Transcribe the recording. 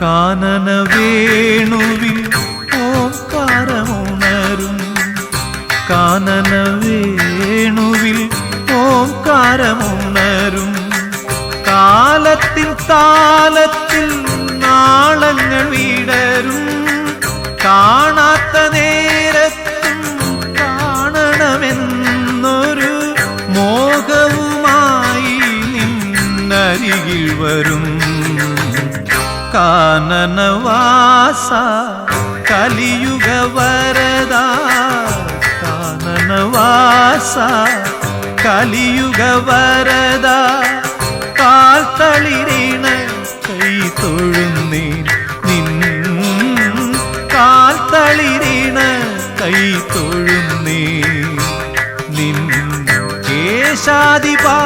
കാനന വേണുവിൽ ഓംകാരമുണരും കാനന വേണുവിൽ ഓംകാരമുണരും കാലത്തിൻ താലത്തിൽ നാളങ്ങൾ വിടരും. കാണാത്ത നേരത്തും കാണണമെന്നൊരു മോഹവുമായി നിന്നരികിൽ വരും. കാനനവാസ കലിയുഗ വരദ കാനനവാസ കലിയുഗ വരദ കാൽത്തളിരീണ കൈ തൊഴുന്നേ നിൻ കാൽത്തളിരീണ കൈ തൊഴുന്നേ നിൻ കേശാദിപാ